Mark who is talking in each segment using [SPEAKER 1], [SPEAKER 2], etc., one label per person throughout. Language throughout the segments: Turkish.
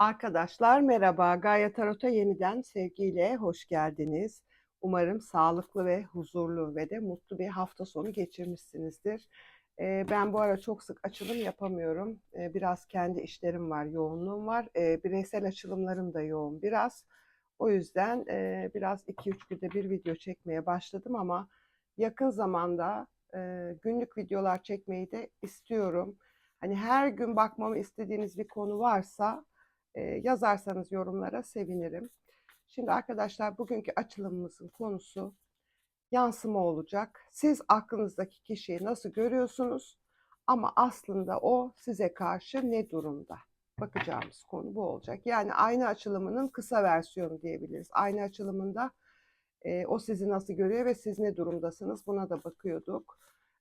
[SPEAKER 1] Arkadaşlar merhaba. Gaye Tarot'a yeniden sevgiyle hoş geldiniz. Umarım sağlıklı ve huzurlu ve de mutlu bir hafta sonu geçirmişsinizdir. Ee, ben bu ara çok sık açılım yapamıyorum. Ee, biraz kendi işlerim var, yoğunluğum var. Ee, bireysel açılımlarım da yoğun biraz. O yüzden e, biraz 2-3 günde bir video çekmeye başladım ama yakın zamanda e, günlük videolar çekmeyi de istiyorum. Hani her gün bakmamı istediğiniz bir konu varsa yazarsanız yorumlara sevinirim. Şimdi arkadaşlar bugünkü açılımımızın konusu yansıma olacak. Siz aklınızdaki kişiyi nasıl görüyorsunuz? Ama aslında o size karşı ne durumda? Bakacağımız konu bu olacak. Yani aynı açılımının kısa versiyonu diyebiliriz. Aynı açılımında e, o sizi nasıl görüyor ve siz ne durumdasınız? Buna da bakıyorduk.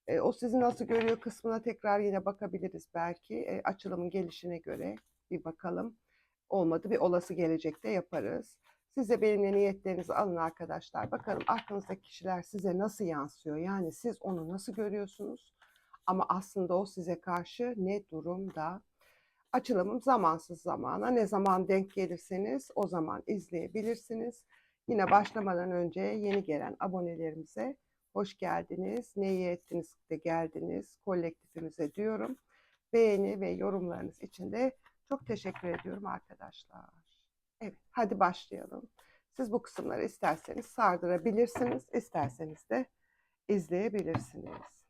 [SPEAKER 1] E, o sizi nasıl görüyor kısmına tekrar yine bakabiliriz belki. E, açılımın gelişine göre bir bakalım. Olmadı bir olası gelecekte yaparız. Siz de benimle niyetlerinizi alın arkadaşlar. Bakalım aklınızdaki kişiler size nasıl yansıyor? Yani siz onu nasıl görüyorsunuz? Ama aslında o size karşı ne durumda? Açılımım zamansız zamana. Ne zaman denk gelirseniz o zaman izleyebilirsiniz. Yine başlamadan önce yeni gelen abonelerimize hoş geldiniz. Ne iyi ettiniz de geldiniz kolektifimize diyorum. Beğeni ve yorumlarınız için de çok teşekkür ediyorum arkadaşlar. Evet, hadi başlayalım. Siz bu kısımları isterseniz sardırabilirsiniz, isterseniz de izleyebilirsiniz.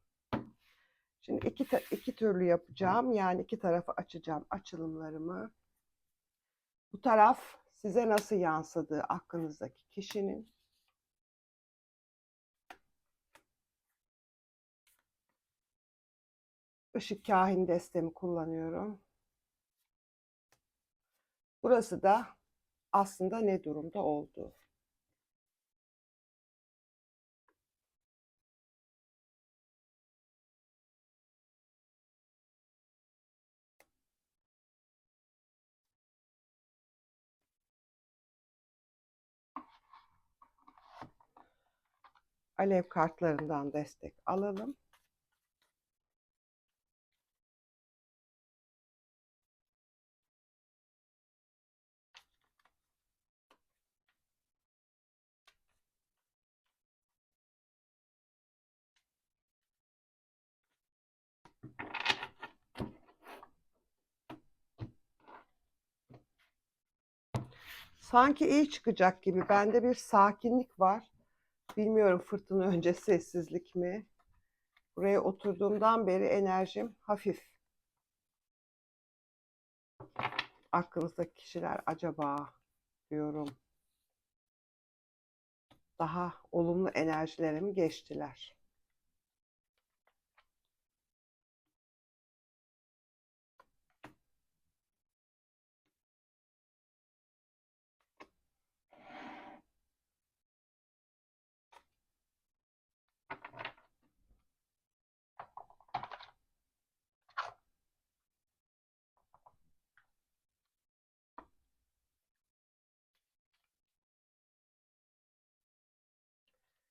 [SPEAKER 1] Şimdi iki, iki türlü yapacağım. Yani iki tarafı açacağım açılımlarımı. Bu taraf size nasıl yansıdığı aklınızdaki kişinin. Işık kahin destemi kullanıyorum. Burası da aslında ne durumda olduğu. Alev kartlarından destek alalım. Sanki iyi çıkacak gibi. Bende bir sakinlik var. Bilmiyorum fırtına önce sessizlik mi? Buraya oturduğumdan beri enerjim hafif. Aklınızdaki kişiler acaba diyorum. Daha olumlu enerjilere mi geçtiler?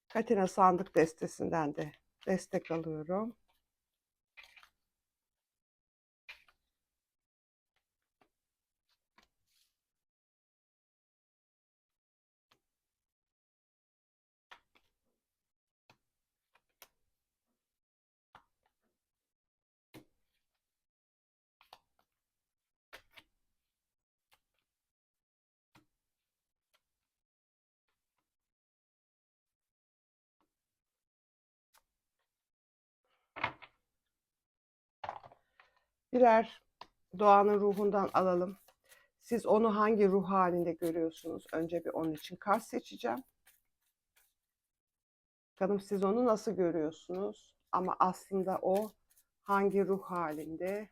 [SPEAKER 1] Katina sandık destesinden de destek alıyorum. Birer doğanın ruhundan alalım. Siz onu hangi ruh halinde görüyorsunuz? Önce bir onun için kart seçeceğim. Bakalım siz onu nasıl görüyorsunuz? Ama aslında o hangi ruh halinde?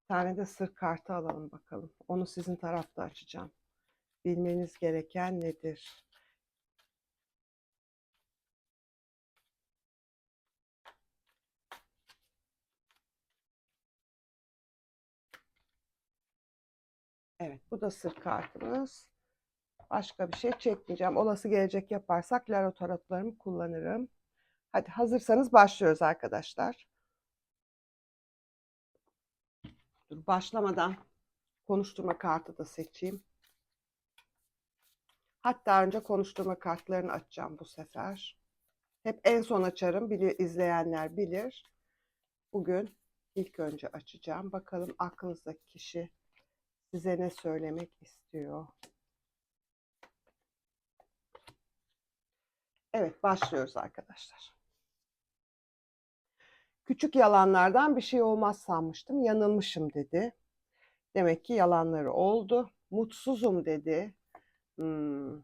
[SPEAKER 1] Bir tane de sır kartı alalım bakalım. Onu sizin tarafta açacağım. Bilmeniz gereken nedir? Evet bu da sır kartımız. Başka bir şey çekmeyeceğim. Olası gelecek yaparsak Laro tarotlarımı kullanırım. Hadi hazırsanız başlıyoruz arkadaşlar. Dur başlamadan konuşturma kartı da seçeyim. Hatta önce konuşturma kartlarını açacağım bu sefer. Hep en son açarım. Bili izleyenler bilir. Bugün ilk önce açacağım. Bakalım aklınızdaki kişi size ne söylemek istiyor. Evet başlıyoruz arkadaşlar. Küçük yalanlardan bir şey olmaz sanmıştım. Yanılmışım dedi. Demek ki yalanları oldu. Mutsuzum dedi. Hmm.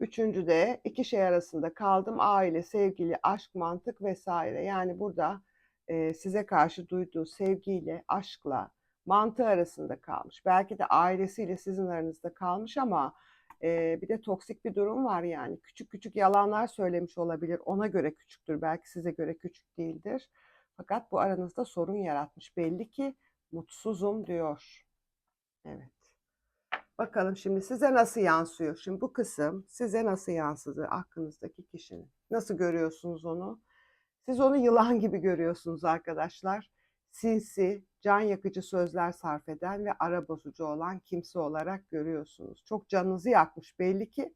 [SPEAKER 1] Üçüncü de iki şey arasında kaldım. Aile, sevgili, aşk, mantık vesaire. Yani burada e, size karşı duyduğu sevgiyle, aşkla, mantığı arasında kalmış. Belki de ailesiyle sizin aranızda kalmış ama e, bir de toksik bir durum var yani. Küçük küçük yalanlar söylemiş olabilir. Ona göre küçüktür. Belki size göre küçük değildir. Fakat bu aranızda sorun yaratmış. Belli ki mutsuzum diyor. Evet. Bakalım şimdi size nasıl yansıyor? Şimdi bu kısım size nasıl yansıdı aklınızdaki kişinin? Nasıl görüyorsunuz onu? Siz onu yılan gibi görüyorsunuz arkadaşlar. Sinsi, can yakıcı sözler sarf eden ve ara bozucu olan kimse olarak görüyorsunuz. Çok canınızı yakmış belli ki.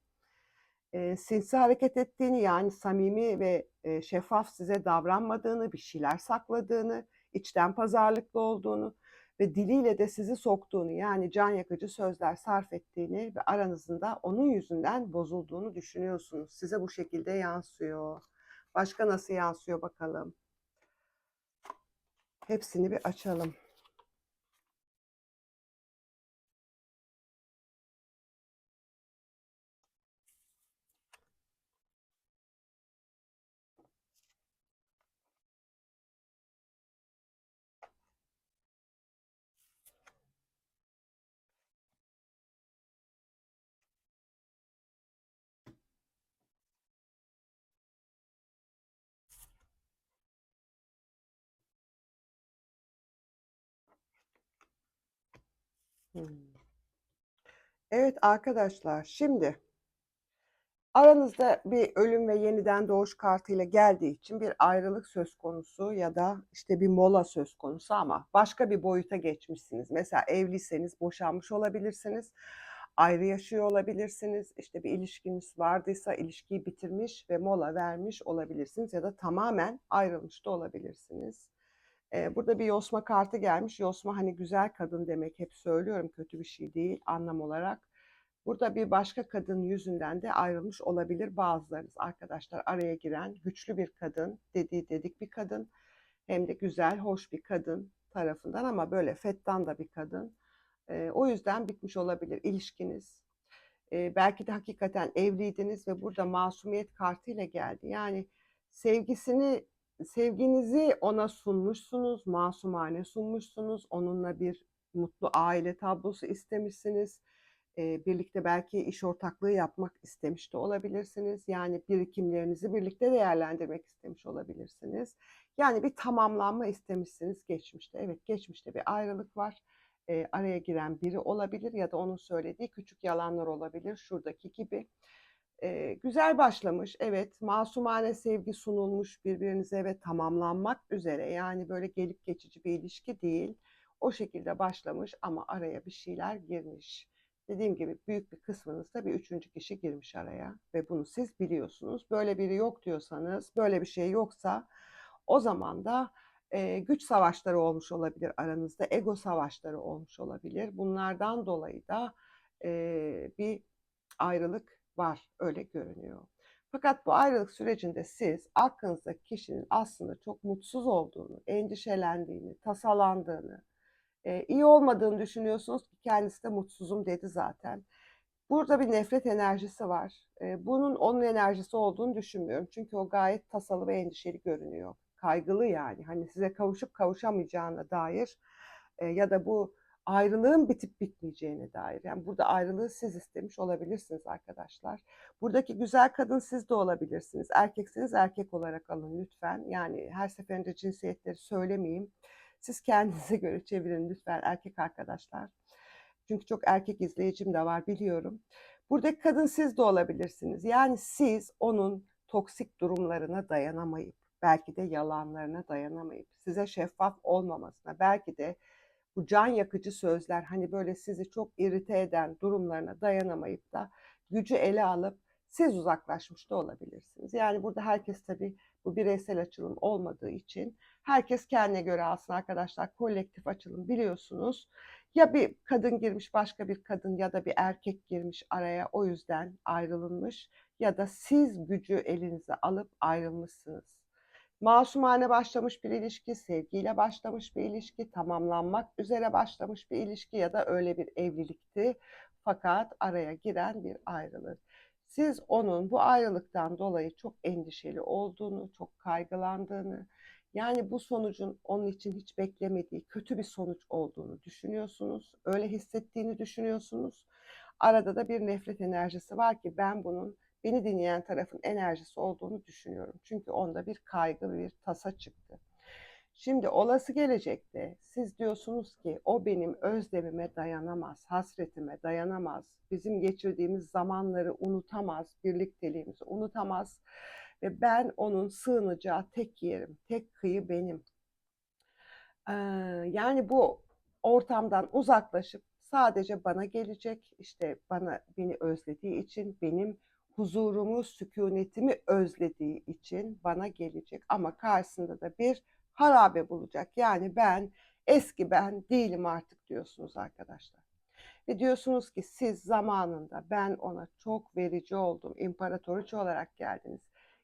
[SPEAKER 1] E, sinsi hareket ettiğini yani samimi ve e, şeffaf size davranmadığını, bir şeyler sakladığını, içten pazarlıklı olduğunu ve diliyle de sizi soktuğunu yani can yakıcı sözler sarf ettiğini ve aranızın da onun yüzünden bozulduğunu düşünüyorsunuz. Size bu şekilde yansıyor. Başka nasıl yansıyor bakalım. Hepsini bir açalım. Evet arkadaşlar şimdi aranızda bir ölüm ve yeniden doğuş kartıyla geldiği için bir ayrılık söz konusu ya da işte bir mola söz konusu ama başka bir boyuta geçmişsiniz. Mesela evliyseniz boşanmış olabilirsiniz. Ayrı yaşıyor olabilirsiniz. İşte bir ilişkiniz vardıysa ilişkiyi bitirmiş ve mola vermiş olabilirsiniz ya da tamamen ayrılmış da olabilirsiniz. Burada bir yosma kartı gelmiş. Yosma hani güzel kadın demek hep söylüyorum kötü bir şey değil anlam olarak. Burada bir başka kadın yüzünden de ayrılmış olabilir bazılarınız arkadaşlar. Araya giren güçlü bir kadın, dediği dedik bir kadın. Hem de güzel, hoş bir kadın tarafından ama böyle fettan da bir kadın. o yüzden bitmiş olabilir ilişkiniz. belki de hakikaten evliydiniz ve burada masumiyet kartıyla geldi. Yani sevgisini sevginizi ona sunmuşsunuz, masumane sunmuşsunuz. Onunla bir mutlu aile tablosu istemişsiniz. Ee, birlikte belki iş ortaklığı yapmak istemiş de olabilirsiniz. Yani birikimlerinizi birlikte değerlendirmek istemiş olabilirsiniz. Yani bir tamamlanma istemişsiniz geçmişte. Evet geçmişte bir ayrılık var. Ee, araya giren biri olabilir ya da onun söylediği küçük yalanlar olabilir şuradaki gibi. Eee, güzel başlamış. Evet, masumane sevgi sunulmuş birbirinize ve tamamlanmak üzere. Yani böyle gelip geçici bir ilişki değil. O şekilde başlamış ama araya bir şeyler girmiş. Dediğim gibi büyük bir kısmınızda bir üçüncü kişi girmiş araya ve bunu siz biliyorsunuz. Böyle biri yok diyorsanız, böyle bir şey yoksa o zaman da e, güç savaşları olmuş olabilir aranızda, ego savaşları olmuş olabilir. Bunlardan dolayı da e, bir ayrılık var, öyle görünüyor. Fakat bu ayrılık sürecinde siz aklınızdaki kişinin aslında çok mutsuz olduğunu, endişelendiğini, tasalandığını, e, iyi olmadığını düşünüyorsunuz ki kendisi de mutsuzum dedi zaten. Burada bir nefret enerjisi var. E, bunun onun enerjisi olduğunu düşünmüyorum. Çünkü o gayet tasalı ve endişeli görünüyor. Kaygılı yani. Hani size kavuşup kavuşamayacağına dair e, ya da bu ayrılığın bitip bitmeyeceğine dair. Yani burada ayrılığı siz istemiş olabilirsiniz arkadaşlar. Buradaki güzel kadın siz de olabilirsiniz. Erkeksiniz erkek olarak alın lütfen. Yani her seferinde cinsiyetleri söylemeyeyim. Siz kendinize göre çevirin lütfen erkek arkadaşlar. Çünkü çok erkek izleyicim de var biliyorum. Buradaki kadın siz de olabilirsiniz. Yani siz onun toksik durumlarına dayanamayıp, belki de yalanlarına dayanamayıp, size şeffaf olmamasına, belki de bu can yakıcı sözler hani böyle sizi çok irite eden durumlarına dayanamayıp da gücü ele alıp siz uzaklaşmış da olabilirsiniz. Yani burada herkes tabii bu bireysel açılım olmadığı için herkes kendine göre alsın arkadaşlar. Kolektif açılım biliyorsunuz. Ya bir kadın girmiş başka bir kadın ya da bir erkek girmiş araya o yüzden ayrılınmış ya da siz gücü elinize alıp ayrılmışsınız. Masumane başlamış bir ilişki, sevgiyle başlamış bir ilişki, tamamlanmak üzere başlamış bir ilişki ya da öyle bir evlilikti. Fakat araya giren bir ayrılık. Siz onun bu ayrılıktan dolayı çok endişeli olduğunu, çok kaygılandığını, yani bu sonucun onun için hiç beklemediği kötü bir sonuç olduğunu düşünüyorsunuz. Öyle hissettiğini düşünüyorsunuz. Arada da bir nefret enerjisi var ki ben bunun beni dinleyen tarafın enerjisi olduğunu düşünüyorum. Çünkü onda bir kaygı bir tasa çıktı. Şimdi olası gelecekte siz diyorsunuz ki o benim özlemime dayanamaz, hasretime dayanamaz, bizim geçirdiğimiz zamanları unutamaz, birlikteliğimizi unutamaz ve ben onun sığınacağı tek yerim, tek kıyı benim. Ee, yani bu ortamdan uzaklaşıp sadece bana gelecek, işte bana beni özlediği için, benim huzurumu, sükunetimi özlediği için bana gelecek ama karşısında da bir harabe bulacak. Yani ben eski ben değilim artık diyorsunuz arkadaşlar. Ve diyorsunuz ki siz zamanında ben ona çok verici oldum, imparatoriçe olarak geldiniz.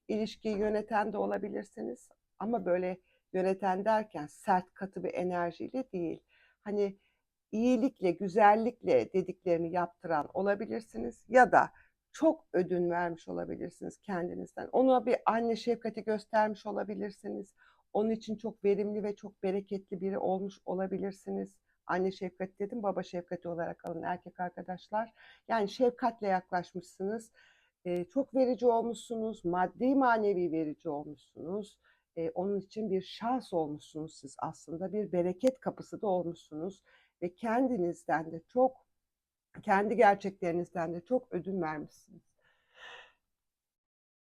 [SPEAKER 1] İlişkiyi yöneten de olabilirsiniz ama böyle yöneten derken sert katı bir enerjiyle değil. Hani iyilikle, güzellikle dediklerini yaptıran olabilirsiniz ya da çok ödün vermiş olabilirsiniz kendinizden. Ona bir anne şefkati göstermiş olabilirsiniz. Onun için çok verimli ve çok bereketli biri olmuş olabilirsiniz. Anne şefkati dedim, baba şefkati olarak alın erkek arkadaşlar. Yani şefkatle yaklaşmışsınız. Ee, çok verici olmuşsunuz, maddi manevi verici olmuşsunuz. Ee, onun için bir şans olmuşsunuz siz aslında. Bir bereket kapısı da olmuşsunuz. Ve kendinizden de çok kendi gerçeklerinizden de çok ödün vermişsiniz.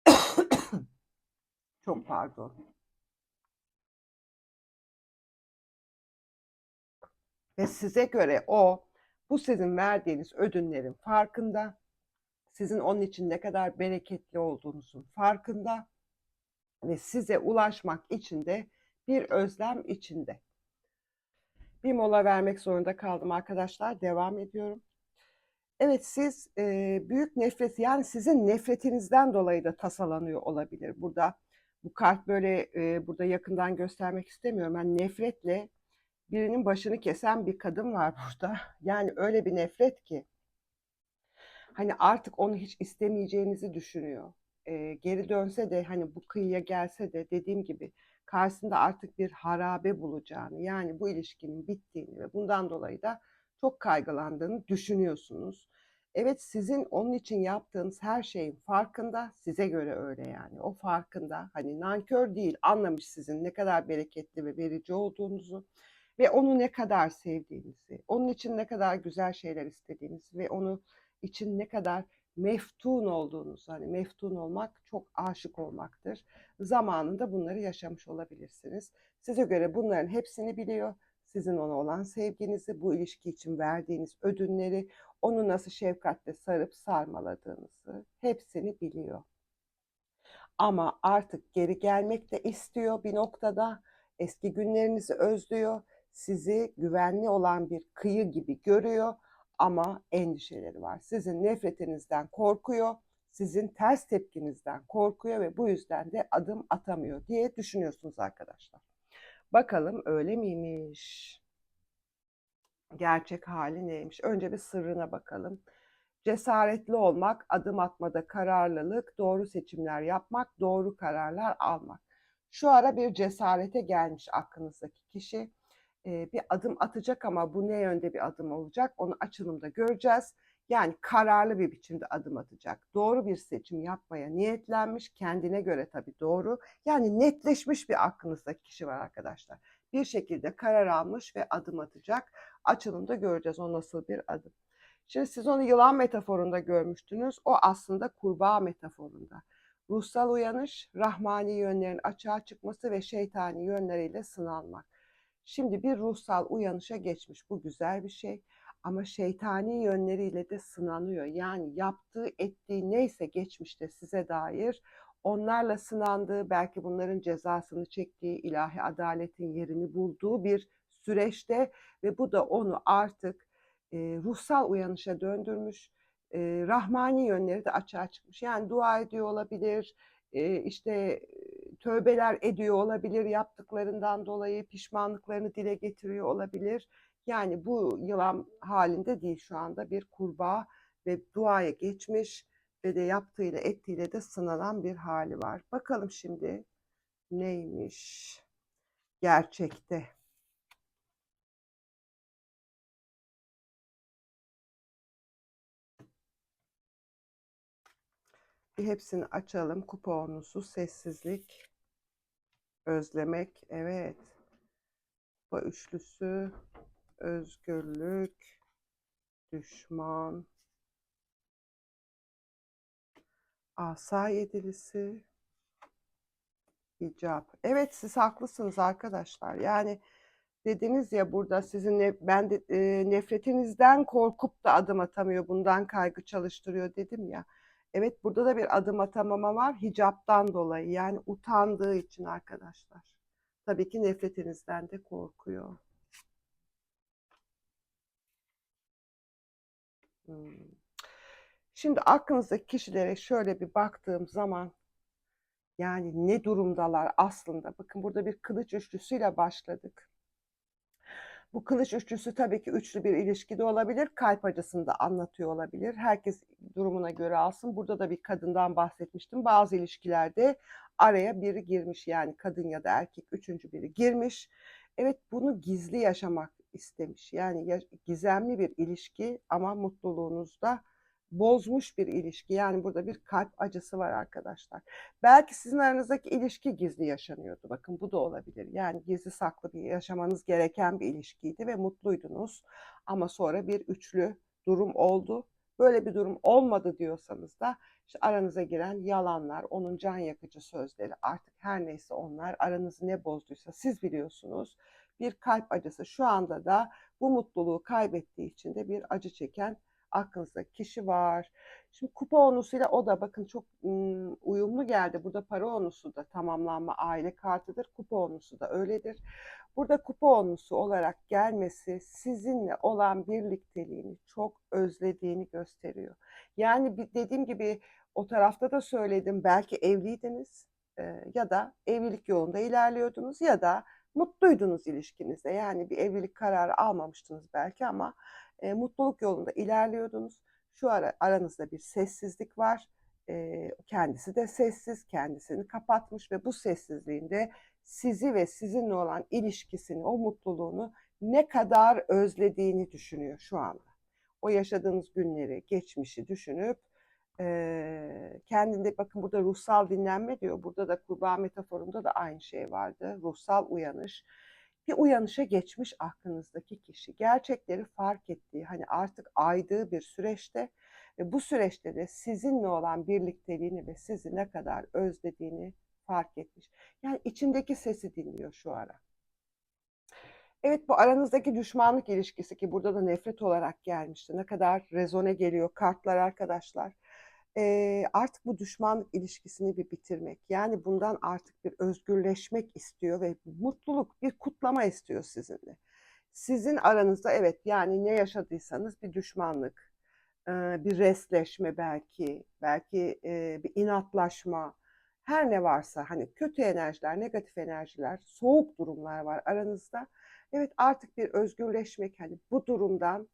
[SPEAKER 1] çok pardon. Ve size göre o bu sizin verdiğiniz ödünlerin farkında. Sizin onun için ne kadar bereketli olduğunuzun farkında ve size ulaşmak için de bir özlem içinde. Bir mola vermek zorunda kaldım arkadaşlar. Devam ediyorum. Evet siz e, büyük nefret yani sizin nefretinizden dolayı da tasalanıyor olabilir. Burada bu kart böyle e, burada yakından göstermek istemiyorum. Ben nefretle birinin başını kesen bir kadın var burada. Yani öyle bir nefret ki hani artık onu hiç istemeyeceğinizi düşünüyor. E, geri dönse de hani bu kıyıya gelse de dediğim gibi karşısında artık bir harabe bulacağını yani bu ilişkinin bittiğini ve bundan dolayı da çok kaygılandığını düşünüyorsunuz. Evet sizin onun için yaptığınız her şeyin farkında size göre öyle yani o farkında hani nankör değil anlamış sizin ne kadar bereketli ve verici olduğunuzu ve onu ne kadar sevdiğinizi, onun için ne kadar güzel şeyler istediğinizi ve onu için ne kadar meftun olduğunuz, hani meftun olmak çok aşık olmaktır. Zamanında bunları yaşamış olabilirsiniz. Size göre bunların hepsini biliyor. Sizin ona olan sevginizi, bu ilişki için verdiğiniz ödünleri, onu nasıl şefkatle sarıp sarmaladığınızı hepsini biliyor. Ama artık geri gelmek de istiyor bir noktada. Eski günlerinizi özlüyor. Sizi güvenli olan bir kıyı gibi görüyor ama endişeleri var. Sizin nefretinizden korkuyor, sizin ters tepkinizden korkuyor ve bu yüzden de adım atamıyor diye düşünüyorsunuz arkadaşlar. Bakalım öyle miymiş? Gerçek hali neymiş? Önce bir sırrına bakalım. Cesaretli olmak, adım atmada kararlılık, doğru seçimler yapmak, doğru kararlar almak. Şu ara bir cesarete gelmiş aklınızdaki kişi bir adım atacak ama bu ne yönde bir adım olacak onu açılımda göreceğiz. Yani kararlı bir biçimde adım atacak. Doğru bir seçim yapmaya niyetlenmiş, kendine göre tabii doğru. Yani netleşmiş bir aklınızdaki kişi var arkadaşlar. Bir şekilde karar almış ve adım atacak. Açılımda göreceğiz o nasıl bir adım. Şimdi siz onu yılan metaforunda görmüştünüz. O aslında kurbağa metaforunda. Ruhsal uyanış, rahmani yönlerin açığa çıkması ve şeytani yönleriyle sınanmak. Şimdi bir ruhsal uyanışa geçmiş. Bu güzel bir şey. Ama şeytani yönleriyle de sınanıyor. Yani yaptığı, ettiği neyse geçmişte size dair onlarla sınandığı, belki bunların cezasını çektiği, ilahi adaletin yerini bulduğu bir süreçte ve bu da onu artık e, ruhsal uyanışa döndürmüş. E, rahmani yönleri de açığa çıkmış. Yani dua ediyor olabilir, e, işte tövbeler ediyor olabilir yaptıklarından dolayı, pişmanlıklarını dile getiriyor olabilir. Yani bu yılan halinde değil şu anda bir kurbağa ve duaya geçmiş ve de yaptığıyla ettiğiyle de sınanan bir hali var. Bakalım şimdi neymiş gerçekte. Bir hepsini açalım. Kuponusu, sessizlik, özlemek, evet. Kupa üçlüsü, özgürlük, düşman, asa yedilisi, icap. Evet siz haklısınız arkadaşlar. Yani dediniz ya burada sizinle ben de, e, nefretinizden korkup da adım atamıyor, bundan kaygı çalıştırıyor dedim ya. Evet burada da bir adım atamama var hicaptan dolayı yani utandığı için arkadaşlar. Tabii ki nefretinizden de korkuyor. Hmm. Şimdi aklınızdaki kişilere şöyle bir baktığım zaman yani ne durumdalar aslında? Bakın burada bir kılıç üçlüsüyle başladık. Bu kılıç üçlüsü tabii ki üçlü bir ilişkide olabilir. Kalp acısını da anlatıyor olabilir. Herkes durumuna göre alsın. Burada da bir kadından bahsetmiştim. Bazı ilişkilerde araya biri girmiş yani kadın ya da erkek üçüncü biri girmiş. Evet bunu gizli yaşamak istemiş. Yani gizemli bir ilişki ama mutluluğunuzda bozmuş bir ilişki. Yani burada bir kalp acısı var arkadaşlar. Belki sizin aranızdaki ilişki gizli yaşanıyordu. Bakın bu da olabilir. Yani gizli saklı bir yaşamanız gereken bir ilişkiydi ve mutluydunuz. Ama sonra bir üçlü durum oldu. Böyle bir durum olmadı diyorsanız da işte aranıza giren yalanlar, onun can yakıcı sözleri artık her neyse onlar aranızı ne bozduysa siz biliyorsunuz. Bir kalp acısı şu anda da bu mutluluğu kaybettiği için de bir acı çeken aklınızda kişi var. Şimdi kupa onusuyla o da bakın çok uyumlu geldi. Burada para onusu da tamamlanma aile kartıdır. Kupa onusu da öyledir. Burada kupa onusu olarak gelmesi sizinle olan birlikteliğini çok özlediğini gösteriyor. Yani dediğim gibi o tarafta da söyledim belki evliydiniz ya da evlilik yolunda ilerliyordunuz ya da mutluydunuz ilişkinizde. Yani bir evlilik kararı almamıştınız belki ama e, mutluluk yolunda ilerliyordunuz. Şu ara aranızda bir sessizlik var. E, kendisi de sessiz, kendisini kapatmış ve bu sessizliğinde sizi ve sizinle olan ilişkisini, o mutluluğunu ne kadar özlediğini düşünüyor şu anda. O yaşadığınız günleri, geçmişi düşünüp e, kendinde bakın burada ruhsal dinlenme diyor. Burada da kurbağa metaforunda da aynı şey vardı. Ruhsal uyanış bir uyanışa geçmiş aklınızdaki kişi. Gerçekleri fark ettiği, hani artık aydığı bir süreçte ve bu süreçte de sizinle olan birlikteliğini ve sizi ne kadar özlediğini fark etmiş. Yani içindeki sesi dinliyor şu ara. Evet bu aranızdaki düşmanlık ilişkisi ki burada da nefret olarak gelmişti. Ne kadar rezone geliyor kartlar arkadaşlar e, artık bu düşmanlık ilişkisini bir bitirmek. Yani bundan artık bir özgürleşmek istiyor ve mutluluk, bir kutlama istiyor sizinle. Sizin aranızda evet yani ne yaşadıysanız bir düşmanlık, e, bir resleşme belki, belki e, bir inatlaşma, her ne varsa hani kötü enerjiler, negatif enerjiler, soğuk durumlar var aranızda. Evet artık bir özgürleşmek hani bu durumdan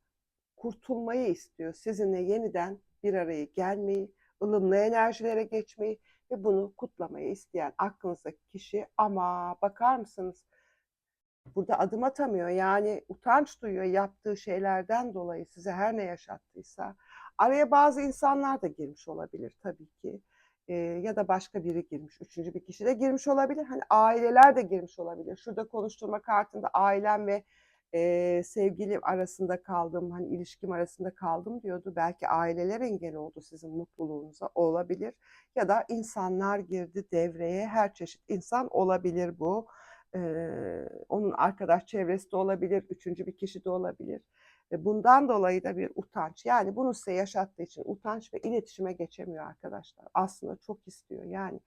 [SPEAKER 1] kurtulmayı istiyor. Sizinle yeniden bir araya gelmeyi, ılımlı enerjilere geçmeyi ve bunu kutlamayı isteyen aklınızdaki kişi ama bakar mısınız? Burada adım atamıyor. Yani utanç duyuyor yaptığı şeylerden dolayı size her ne yaşattıysa. Araya bazı insanlar da girmiş olabilir tabii ki. Ya da başka biri girmiş üçüncü bir kişi de girmiş olabilir. Hani aileler de girmiş olabilir. Şurada konuşturma kartında ailem ve Eee, sevgilim arasında kaldım, hani ilişkim arasında kaldım diyordu. Belki aileler engel oldu sizin mutluluğunuza, olabilir. Ya da insanlar girdi devreye, her çeşit insan olabilir bu. Eee, onun arkadaş çevresi de olabilir, üçüncü bir kişi de olabilir. Ve bundan dolayı da bir utanç, yani bunu size yaşattığı için utanç ve iletişime geçemiyor arkadaşlar. Aslında çok istiyor. Yani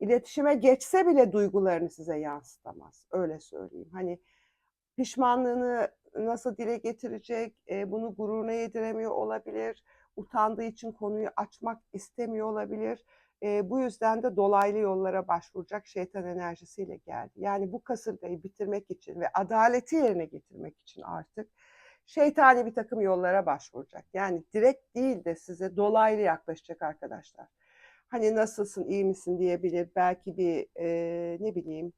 [SPEAKER 1] iletişime geçse bile duygularını size yansıtamaz. Öyle söyleyeyim. Hani pişmanlığını nasıl dile getirecek, eee, bunu gururuna yediremiyor olabilir, utandığı için konuyu açmak istemiyor olabilir. Eee, bu yüzden de dolaylı yollara başvuracak şeytan enerjisiyle geldi. Yani bu kasırgayı bitirmek için ve adaleti yerine getirmek için artık şeytani bir takım yollara başvuracak. Yani direkt değil de size dolaylı yaklaşacak arkadaşlar. Hani nasılsın, iyi misin diyebilir. Belki bir eee, ne bileyim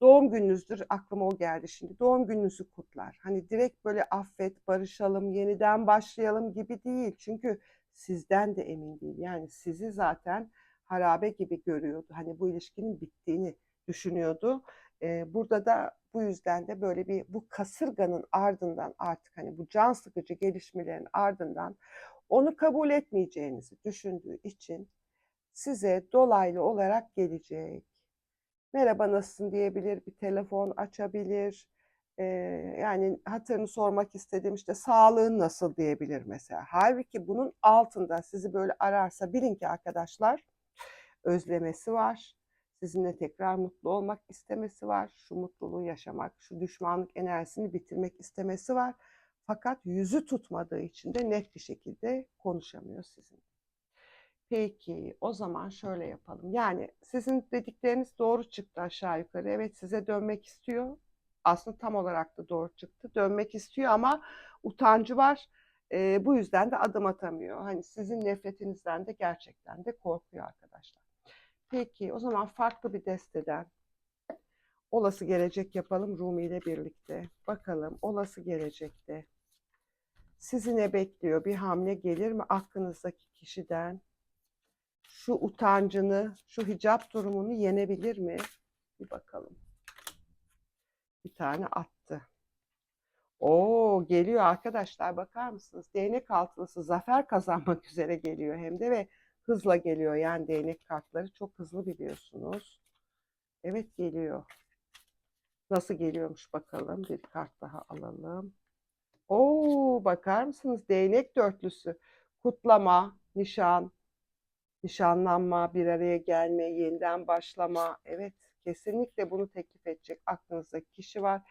[SPEAKER 1] doğum gününüzdür. Aklıma o geldi şimdi. Doğum gününüzü kutlar. Hani direkt böyle affet, barışalım, yeniden başlayalım gibi değil. Çünkü sizden de emin değil. Yani sizi zaten harabe gibi görüyordu. Hani bu ilişkinin bittiğini düşünüyordu. Eee, burada da bu yüzden de böyle bir bu kasırganın ardından artık hani bu can sıkıcı gelişmelerin ardından onu kabul etmeyeceğinizi düşündüğü için size dolaylı olarak gelecek. Merhaba nasılsın diyebilir, bir telefon açabilir. Eee, yani hatırını sormak istedim işte sağlığın nasıl diyebilir mesela. Halbuki bunun altında sizi böyle ararsa bilin ki arkadaşlar özlemesi var. Sizinle tekrar mutlu olmak istemesi var. Şu mutluluğu yaşamak, şu düşmanlık enerjisini bitirmek istemesi var. Fakat yüzü tutmadığı için de net bir şekilde konuşamıyor sizinle. Peki, o zaman şöyle yapalım. Yani sizin dedikleriniz doğru çıktı aşağı yukarı. Evet size dönmek istiyor. Aslında tam olarak da doğru çıktı. Dönmek istiyor ama utancı var. Eee, bu yüzden de adım atamıyor. Hani sizin nefretinizden de gerçekten de korkuyor arkadaşlar. Peki, o zaman farklı bir desteden olası gelecek yapalım Rumi ile birlikte. Bakalım olası gelecekte sizi ne bekliyor? Bir hamle gelir mi aklınızdaki kişiden? Şu utancını, şu hicap durumunu yenebilir mi? Bir bakalım. Bir tane attı. Oo geliyor arkadaşlar bakar mısınız? Değnek altılısı zafer kazanmak üzere geliyor hem de ve hızla geliyor. Yani değnek kartları çok hızlı biliyorsunuz. Evet geliyor. Nasıl geliyormuş bakalım. Bir kart daha alalım. Oo bakar mısınız? Değnek dörtlüsü. Kutlama, nişan, nişanlanma, bir araya gelme, yeniden başlama. Evet, kesinlikle bunu teklif edecek aklınızdaki kişi var.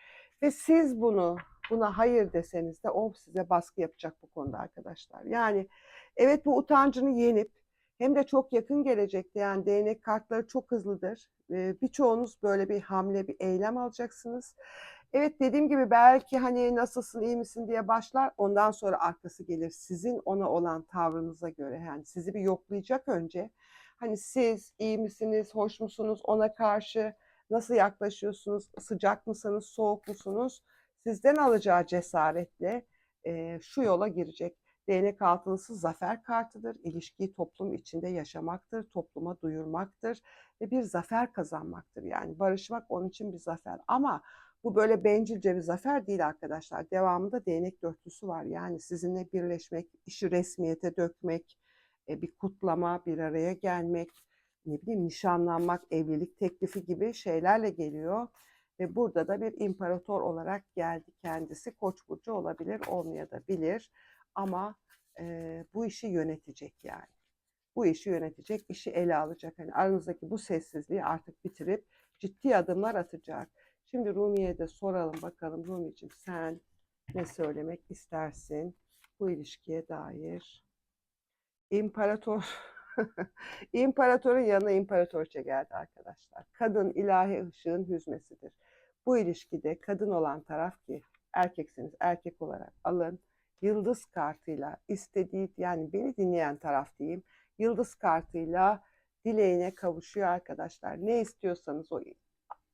[SPEAKER 1] Ve siz bunu, buna hayır deseniz de o size baskı yapacak bu konuda arkadaşlar. Yani evet bu utancını yenip hem de çok yakın gelecekte yani değnek kartları çok hızlıdır. Birçoğunuz böyle bir hamle, bir eylem alacaksınız. Evet dediğim gibi belki hani nasılsın, iyi misin diye başlar. Ondan sonra arkası gelir. Sizin ona olan tavrınıza göre. Yani sizi bir yoklayacak önce. Hani siz iyi misiniz, hoş musunuz ona karşı nasıl yaklaşıyorsunuz, sıcak mısınız, soğuk musunuz? Sizden alacağı cesaretle e, şu yola girecek. Değnek altılısı zafer kartıdır. İlişkiyi toplum içinde yaşamaktır, topluma duyurmaktır ve bir zafer kazanmaktır. Yani barışmak onun için bir zafer. Ama bu böyle bencilce bir zafer değil arkadaşlar. Devamında değnek dörtlüsü var. Yani sizinle birleşmek, işi resmiyete dökmek, e, bir kutlama, bir araya gelmek, ne bileyim nişanlanmak, evlilik teklifi gibi şeylerle geliyor. Ve burada da bir imparator olarak geldi kendisi. Koç burcu olabilir, olmayabilir. Ama e, bu işi yönetecek yani. Bu işi yönetecek, işi ele alacak. Hani aranızdaki bu sessizliği artık bitirip ciddi adımlar atacak. Şimdi Rumi'ye de soralım bakalım Rumi'ciğim sen ne söylemek istersin bu ilişkiye dair? İmparator İmparatorun yanına imparatorça geldi arkadaşlar. Kadın ilahi ışığın hüzmesidir. Bu ilişkide kadın olan taraf ki erkeksiniz erkek olarak alın. Yıldız kartıyla istediği yani beni dinleyen taraf diyeyim. Yıldız kartıyla dileğine kavuşuyor arkadaşlar. Ne istiyorsanız o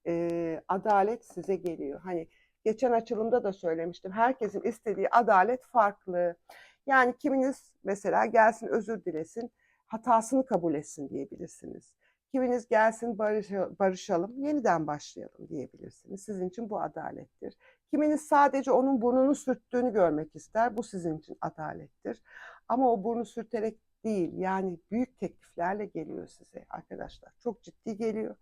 [SPEAKER 1] e, adalet size geliyor. Hani geçen açılımda da söylemiştim. Herkesin istediği adalet farklı. Yani kiminiz mesela gelsin özür dilesin, hatasını kabul etsin diyebilirsiniz. Kiminiz gelsin barış, barışalım, yeniden başlayalım diyebilirsiniz. Sizin için bu adalettir. Kiminiz sadece onun burnunu sürttüğünü görmek ister. Bu sizin için adalettir. Ama o burnu sürterek değil yani büyük tekliflerle geliyor size arkadaşlar. Çok ciddi geliyor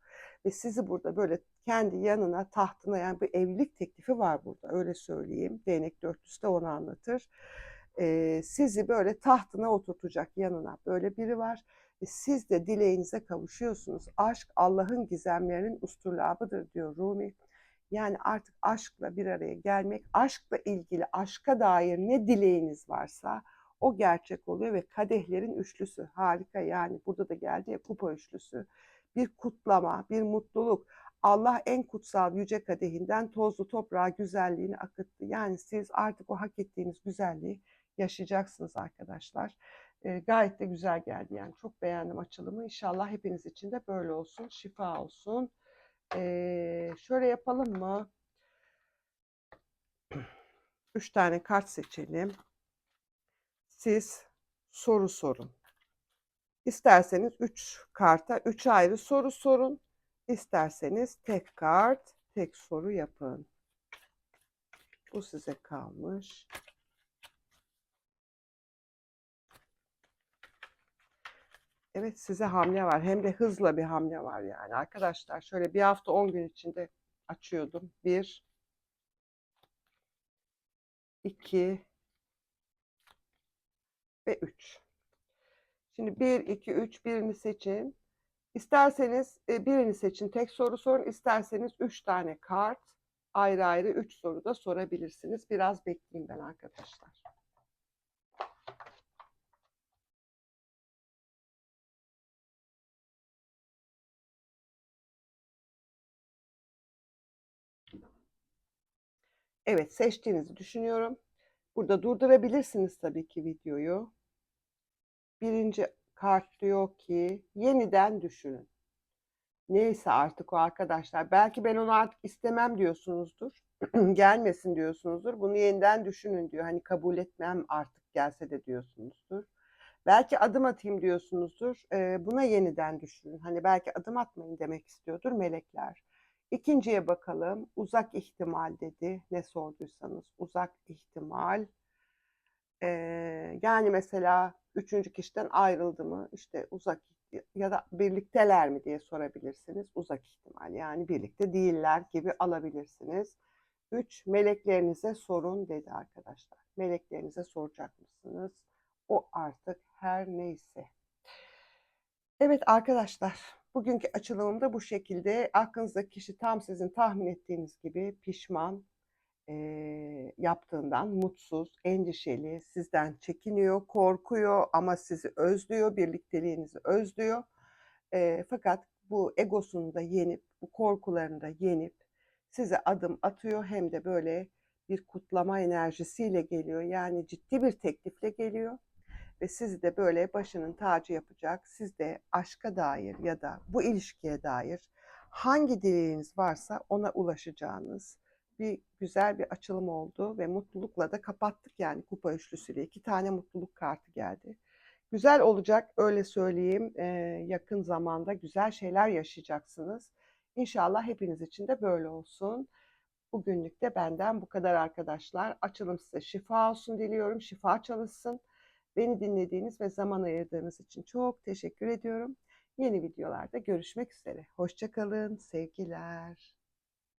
[SPEAKER 1] ve sizi burada böyle kendi yanına tahtına yani bir evlilik teklifi var burada öyle söyleyeyim. Değnek dörtlüsü onu anlatır. Ee, sizi böyle tahtına oturtacak yanına böyle biri var. E, siz de dileğinize kavuşuyorsunuz. Aşk Allah'ın gizemlerinin usturlabıdır diyor Rumi. Yani artık aşkla bir araya gelmek, aşkla ilgili, aşka dair ne dileğiniz varsa o gerçek oluyor ve kadehlerin üçlüsü harika yani burada da geldi ya kupa üçlüsü. Bir kutlama, bir mutluluk. Allah en kutsal yüce kadehinden tozlu toprağa güzelliğini akıttı. Yani siz artık o hak ettiğiniz güzelliği yaşayacaksınız arkadaşlar. E, gayet de güzel geldi yani çok beğendim açılımı. İnşallah hepiniz için de böyle olsun, şifa olsun. E, şöyle yapalım mı? Üç tane kart seçelim. Siz soru sorun. İsterseniz üç karta üç ayrı soru sorun. İsterseniz tek kart, tek soru yapın. Bu size kalmış. Evet size hamle var. Hem de hızla bir hamle var yani. Arkadaşlar şöyle bir hafta 10 gün içinde açıyordum. 1 2 ve 3. Şimdi 1, 2, 3 birini seçin. İsterseniz e, birini seçin. Tek soru sorun. İsterseniz 3 tane kart ayrı ayrı 3 soru da sorabilirsiniz. Biraz bekleyin ben arkadaşlar. Evet seçtiğinizi düşünüyorum. Burada durdurabilirsiniz tabii ki videoyu. Birinci kart diyor ki yeniden düşünün. Neyse artık o arkadaşlar. Belki ben onu artık istemem diyorsunuzdur. Gelmesin diyorsunuzdur. Bunu yeniden düşünün diyor. Hani kabul etmem artık gelse de diyorsunuzdur. Belki adım atayım diyorsunuzdur. Ee, buna yeniden düşünün. Hani belki adım atmayın demek istiyordur melekler. İkinciye bakalım. Uzak ihtimal dedi. Ne sorduysanız. Uzak ihtimal. Ee, yani mesela üçüncü kişiden ayrıldı mı? İşte uzak ya da birlikteler mi diye sorabilirsiniz. Uzak ihtimal. Yani birlikte değiller gibi alabilirsiniz. Üç, meleklerinize sorun dedi arkadaşlar. Meleklerinize soracak mısınız? O artık her neyse. Evet arkadaşlar, bugünkü açılımım bu şekilde. Aklınızdaki kişi tam sizin tahmin ettiğiniz gibi pişman, e, yaptığından mutsuz, endişeli, sizden çekiniyor, korkuyor ama sizi özlüyor, birlikteliğinizi özlüyor. E, fakat bu egosunu da yenip, bu korkularını da yenip size adım atıyor hem de böyle bir kutlama enerjisiyle geliyor. Yani ciddi bir teklifle geliyor ve sizi de böyle başının tacı yapacak. Siz de aşka dair ya da bu ilişkiye dair hangi dileğiniz varsa ona ulaşacağınız bir güzel bir açılım oldu ve mutlulukla da kapattık yani kupa üçlüsüyle. iki tane mutluluk kartı geldi. Güzel olacak öyle söyleyeyim. Ee, yakın zamanda güzel şeyler yaşayacaksınız. İnşallah hepiniz için de böyle olsun. Bugünlük de benden bu kadar arkadaşlar. Açılım size şifa olsun diliyorum. Şifa çalışsın. Beni dinlediğiniz ve zaman ayırdığınız için çok teşekkür ediyorum. Yeni videolarda görüşmek üzere. Hoşçakalın, sevgiler.